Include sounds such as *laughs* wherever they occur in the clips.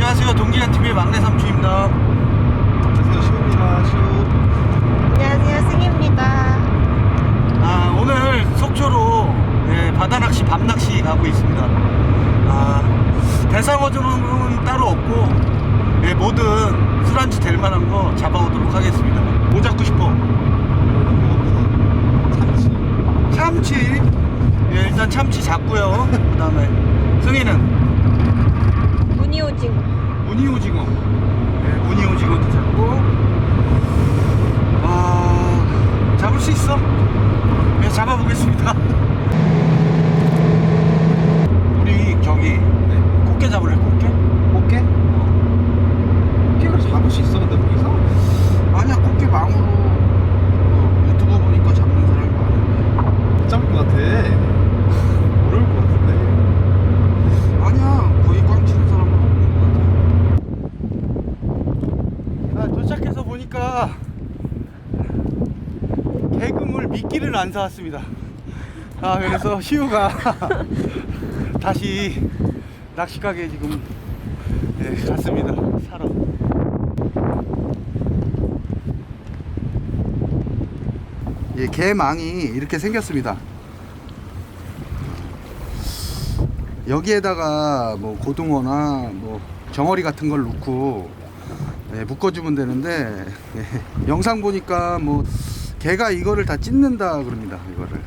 안녕하세요. 동기한 TV의 막내 삼촌입니다. 안녕하세요 시우입니다 시우 안녕하세요, 승희입니다. 아, 오늘 속초로 예, 바다 낚시, 밤 낚시 가고 있습니다. 아, 대상어종은 따로 없고 예, 뭐든 술안주 될 만한 거 잡아오도록 하겠습니다. 뭐 잡고 싶어? 참치 참치. 예, 일단 참치 잡고요. 그 다음에 승희는 무늬오징어. 무늬오징어. 예, 무늬오징어도 잡고. 아, 잡을 수 있어. 예, 잡아보겠습니다. *laughs* 우리 저기 네 꽃게 꽃게? 꽃게? 꽃게를 잡을 수 있어 근데 거기서? 아니야, 꽃게 망으로 어, 유튜브 보니까 잡는 사람이 많은데. 못 잡을 것 같아 어려울 것 같은데 아니야, 거의 꽝 치는 사람은 없는 것 같아. 아, 도착해서 보니까 개그물 미끼를 안 사왔습니다. 아, 그래서 *laughs* 시우가 *laughs* 다시 낚시 가게 지금 예, 갔습니다. 사러. 예, 개망이 이렇게 생겼습니다. 여기에다가 뭐 고등어나 뭐 정어리 같은 걸 넣고 예, 묶어주면 되는데 예, 영상 보니까 뭐 개가 이거를 다 찢는다 그럽니다 이거를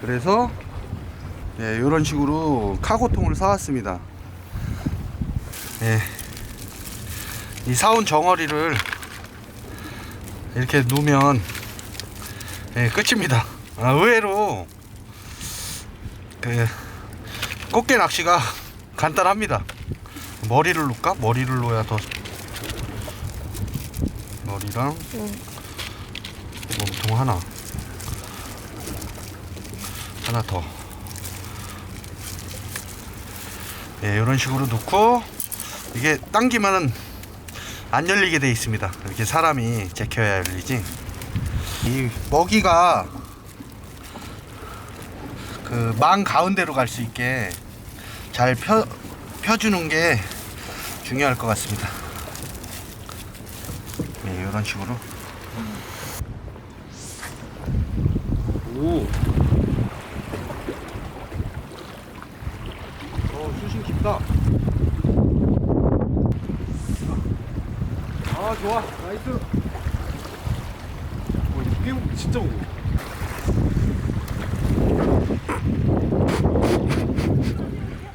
그래서 예, 이런 식으로 카고통을 사왔습니다 예, 이 사온 정어리를 이렇게 놓으면 예, 끝입니다 아, 의외로 그 꽃게 낚시가 간단합니다. 머리를 놓을까? 머리를 놓아야 더 머리랑 응. 몸통 하나 하나 더. 예, 이런 식으로 놓고 이게 당기면은 안 열리게 돼 있습니다. 이렇게 사람이 제껴야 열리지. 이 먹이가 그 망 가운데로 갈 수 있게 잘 펴, 펴주는 게 중요할 것 같습니다. 네, 이런 식으로. 오. 어, 수심 깊다. 아, 좋아. 나이스. 어, 이게 꽤 진짜 무거워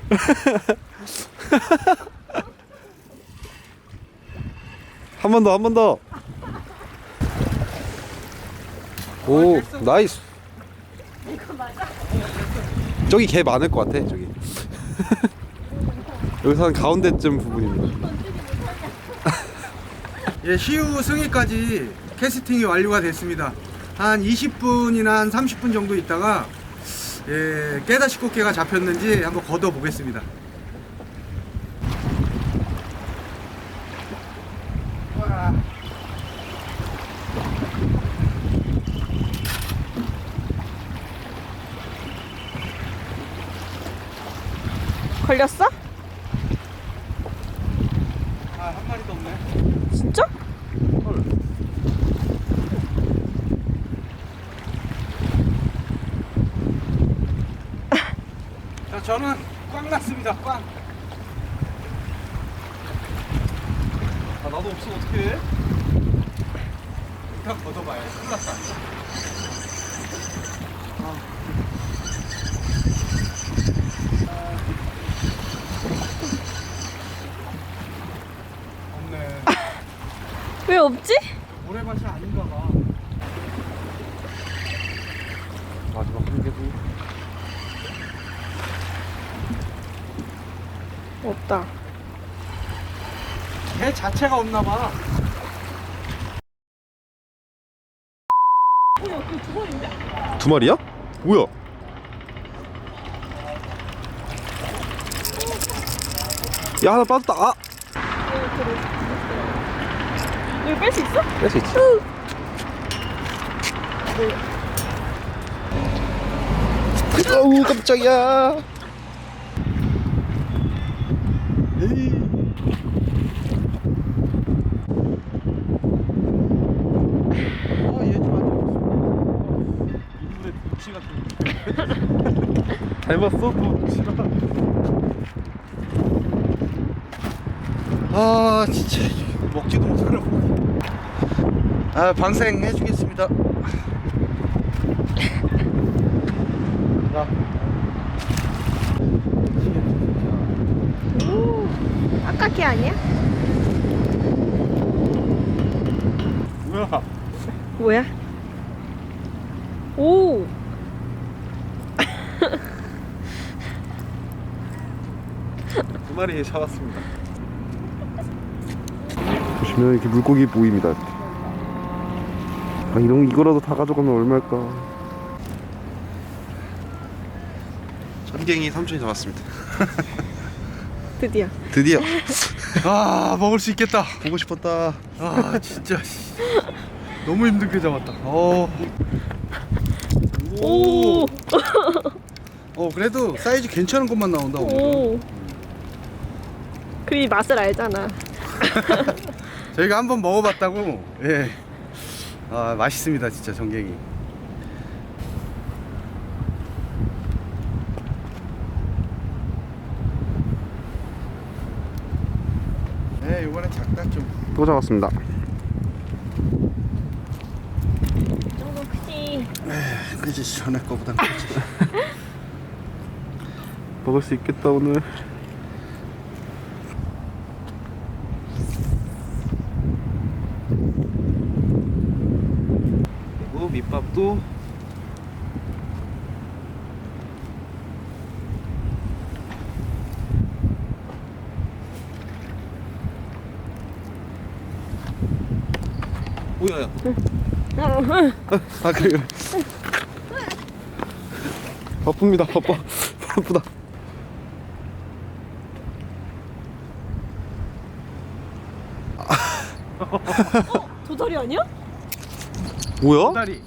*laughs* 한번 더, 한 번 더. 오, 나이스. 저기 개 많을 것 같아, 저기. *laughs* 여기서 한 가운데쯤 부분입니다. *laughs* 예, 시우 승희까지 캐스팅이 완료가 됐습니다. 한 20분이나 한 30분 정도 있다가 예, 깨다시 꽃게가 잡혔는지 한번 걷어 보겠습니다. 걸렸어? 아, 한 마리도 없네. 진짜? 자, 저는 꽝 났습니다. 꽝. 아 나도 없으면 어떡해 일단 걷어봐요. 큰일 났다. 없네. 왜 없지? 모래밭이 아닌가 봐. 마지막 한 개도 없다. 개 자체가 없나 봐. 두 마리야? 뭐야? 야, 하나 빠졌다. 아! 이거 뺄 수 있어? 뺄 수 있지. 어우, 깜짝이야. 에이. 닮았어? 너 아, 진짜 먹지도 못하고. 아, 방생 해주겠습니다. 오, 아까 걔 아니야? 뭐야 뭐야? 오, 두 마리 잡았습니다 보시면 이렇게 물고기 보입니다 아 이런 이거라도 다 가져가면 얼마일까 전갱이 삼촌이 잡았습니다 *laughs* 드디어. 드디어 아, 먹을 수 있겠다. 보고 싶었다 아, 진짜. 씨. 너무 힘들게 잡았다. 어. 오, 어, 그래도 사이즈 괜찮은 것만 나온다. 오늘. 오. 그 맛을 알잖아. *laughs* 저희가 한번 먹어봤다고. 예. 아, 맛있습니다, 진짜 전갱이. 네, 이번엔 작다 좀. 또 잡았습니다 이 정도 크지. 그지 전에 거보단 크지. *laughs* 먹을 수 있겠다 오늘 밑밥도 오야야 아 그래 그래 바쁩니다 바빠 바쁘다 도다리 아니야? 뭐야? 다리.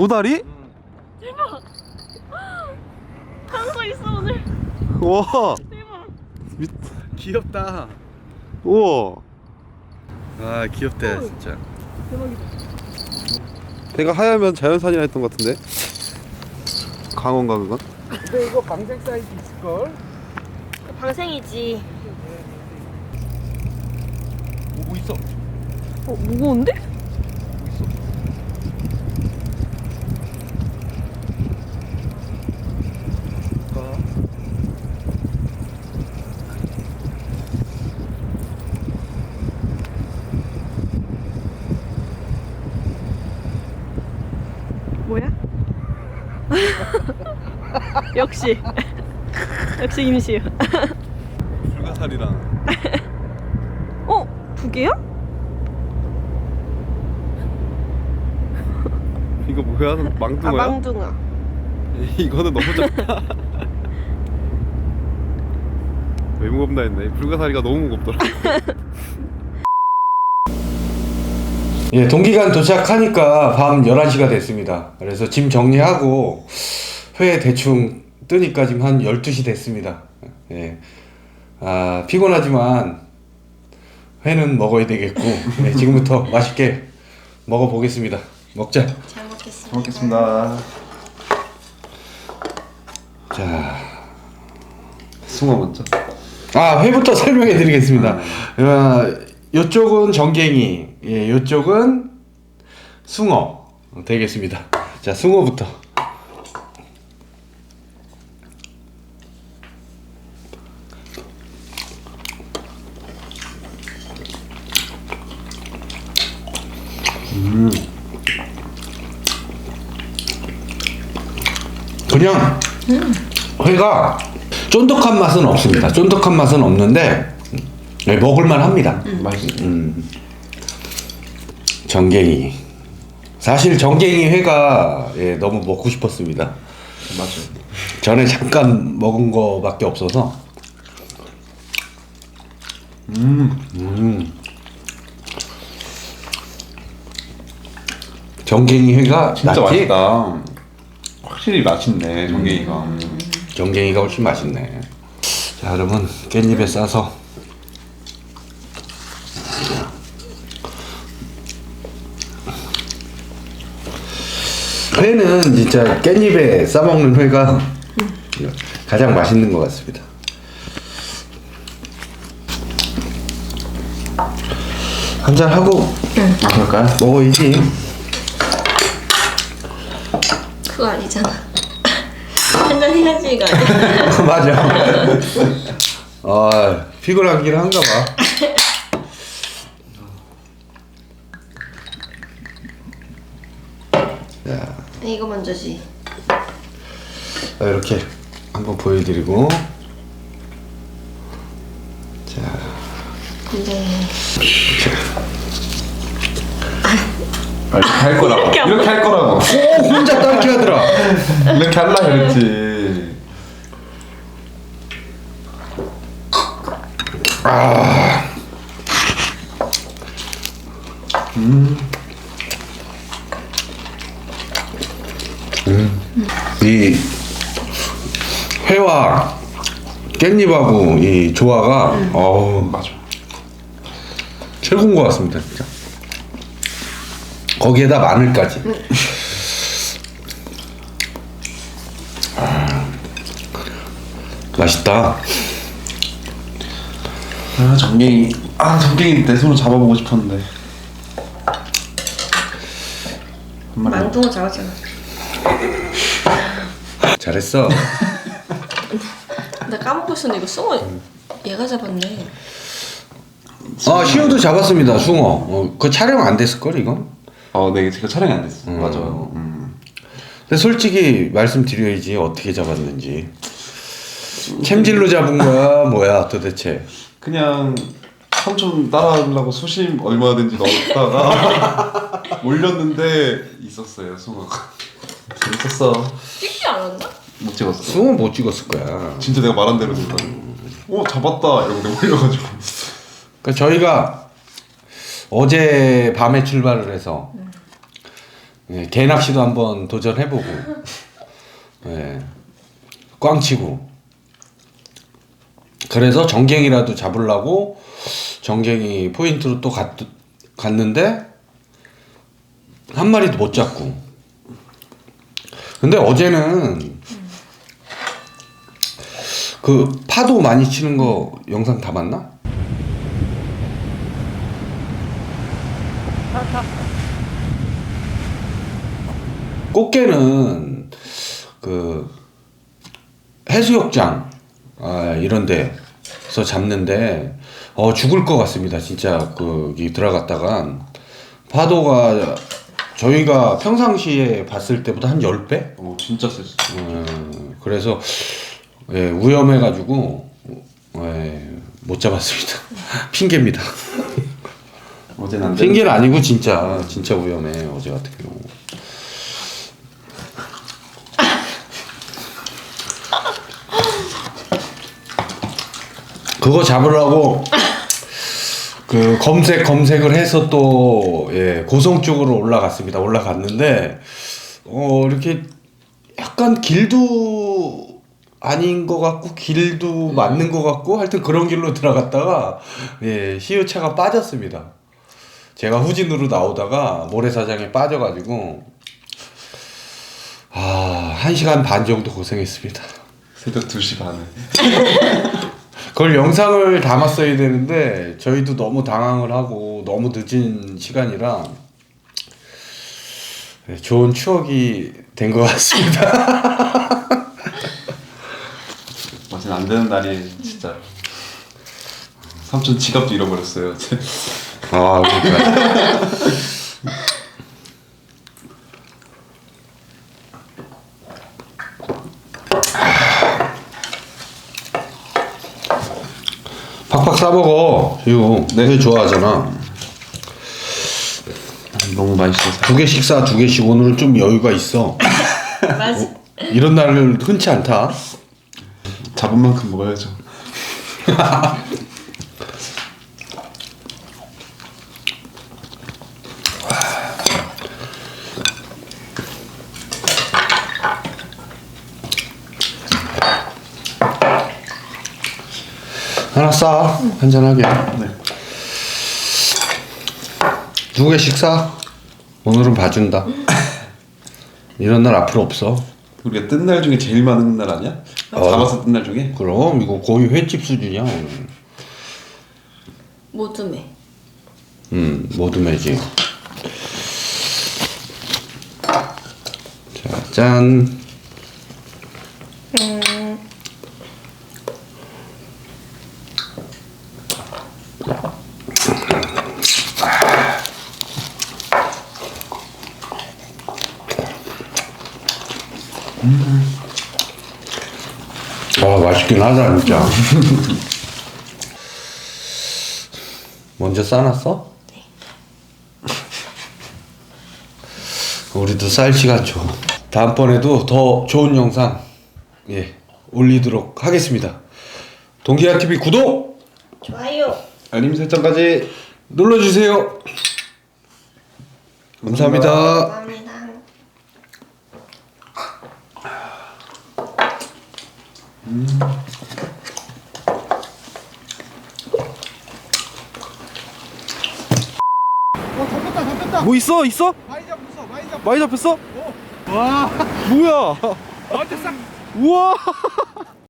도다리? 한거 있어 오늘. 와 대박. 밑, 귀엽다. 우와 아, 귀엽다, 진짜. 대박이다. 배가 하얗면 자연산이라 했던 것 같은데 강원가 그건? 근데 이거 방생 사이즈 있을걸? 방생이지. 뭐 있어? 어 무거운데? 뭐야? 역시 역시 임시유. 불가사리랑 어? 두 개야? 이거 뭐야? 아 망둥어야? 망둥어. 이거는 너무 작다 *laughs* 왜 무겁나 했네 불가사리가 너무 무겁더라 *laughs* 예, 동기간 도착하니까 밤 11시가 됐습니다. 그래서 짐 정리하고 회 대충 뜨니까 지금 한 12시 됐습니다. 예. 아, 피곤하지만 회는 먹어야 되겠고, 예, 지금부터 *laughs* 맛있게 먹어보겠습니다. 먹자. 잘 먹겠습니다. 먹겠습니다. 자, 숭어 먼저 아, 회부터 설명해 드리겠습니다. 아, 요쪽은 정갱이, 예, 요쪽은 숭어 되겠습니다. 자, 숭어부터. 음. 그냥 회가 쫀득한 맛은 없습니다. 쫀득한 맛은 없는데 네, 먹을만 합니다. 맛있어. 음. 정갱이. 사실 정갱이 회가 예, 너무 먹고 싶었습니다. 맞아요. 전에 잠깐 먹은 거밖에 없어서. 음. 음. 정갱이 회가 진짜 낫지? 맛있다. 확실히 맛있네 정갱이가. 정갱이가 훨씬 맛있네. 자, 그러면 깻잎에 싸서 회는 진짜 깻잎에 싸먹는 회가 가장 맛있는 것 같습니다. 한잔 하고 그럴까요? 먹어야지. 그거 아니잖아. *laughs* 한잔 해야지가 아니야. *laughs* 맞아. 아 피곤하긴 한가 봐. 자, 이거 먼저지. 자, 이렇게 한번 보여드리고 자 근데 아, 이렇게 할 거라고. 이렇게 안 이렇게 할 거라고. 오, 혼자 딸기 하더라. 이렇게 할라 그랬지. 이 회와 깻잎하고 이 조화가 어우 맞아. 최고인 것 같습니다 진짜 거기에다 마늘까지 아, 맛있다 아, 전갱이. 아, 전갱이 내 손으로 잡아보고 싶었는데. 한 마리. 망둥어 잡았잖아. 잘했어 *laughs* 나 까먹고 있었는데 이거 숭어 얘가 잡았네. 아 시오도 잡았습니다 숭어 어, 그 촬영 안 됐을 걸 이건 어, 네, 제가 촬영이 안 됐어. 맞아요. 음. 근데 솔직히 말씀드려야지 어떻게 잡았는지 챔질로 잡은 거야 뭐야 도대체 그냥 삼촌 따라하려고 수심 얼마든지 넣었다가 *laughs* 올렸는데 있었어요, 숭어가. 재밌었어. 찍지 않았나? 못 찍었어. 숭어 못 찍었을 거야 진짜 내가 말한 대로 됐다. 오, 잡았다. 이러고 내가 올려가지고. 그러니까 저희가 어제 밤에 출발을 해서 예, 개 낚시도 한번 도전해보고 예, 꽝치고 그래서 정갱이라도 잡으려고 정갱이 포인트로 또 갔, 갔는데 한 마리도 못 잡고 근데 어제는 그 파도 많이 치는 거 영상 다 봤나? 꽃게는 그 해수욕장 아, 이런 데서 잡는데 어 죽을 것 같습니다 진짜 거기 들어갔다가 파도가 저희가 평상시에 봤을 때보다 한 10배? 오, 진짜 셌어. 어, 그래서 예, 위험해가지고 예, 못 잡았습니다 *laughs* 핑계입니다 어제는. 핑계는 아니고 진짜 진짜 위험해 어제 같은 경우 그거 잡으려고 그 검색 검색을 해서 또 예, 고성 쪽으로 올라갔습니다 올라갔는데 어 이렇게 약간 길도 아닌 것 같고 길도 맞는 것 같고 하여튼 그런 길로 들어갔다가 예 시유차가 빠졌습니다 제가 후진으로 나오다가 모래사장에 빠져가지고 아, 한 시간 반 정도 고생했습니다. 새벽 2시 반에. *laughs* 그걸 영상을 담았어야 되는데 저희도 너무 당황을 하고 너무 늦은 시간이라 네, 좋은 추억이 된 것 같습니다. *laughs* 어제는 안 되는 날이 진짜. 삼촌 지갑도 잃어버렸어요. 아, 그러니까. *laughs* 싸먹어. 이거 네 좋아하잖아. 너무 맛있어서. 두 개씩 싸, 두 개씩. 오늘은 좀 여유가 있어. *laughs* 맞아. 이런 날은 흔치 않다. 잡은 만큼 먹어야죠. *laughs* 하나 싸. 한잔하게. 네. 두 개씩 사. 오늘은 봐준다. 이런 날 앞으로 없어. 우리가 뜬 날 중에 제일 많은 날 아니야? 어. 잡아서 뜬 날 중에? 그럼 이거 거의 횟집 수준이야 오늘. 모둠에. 음, 모둠회지. 자, 짠. 아, 맛있긴 하다, 진짜. 먼저 싸놨어? 우리도 쌀 시간 줘. 다음번에도 더 좋은 영상 예 올리도록 하겠습니다. 동기야 TV 구독 좋아요. 알림 설정까지 눌러주세요. 감사합니다. 감사합니다. 뭐 있어? 있어? 많이 잡혔어 많이 잡혔어? 와 *laughs* 뭐야? 우와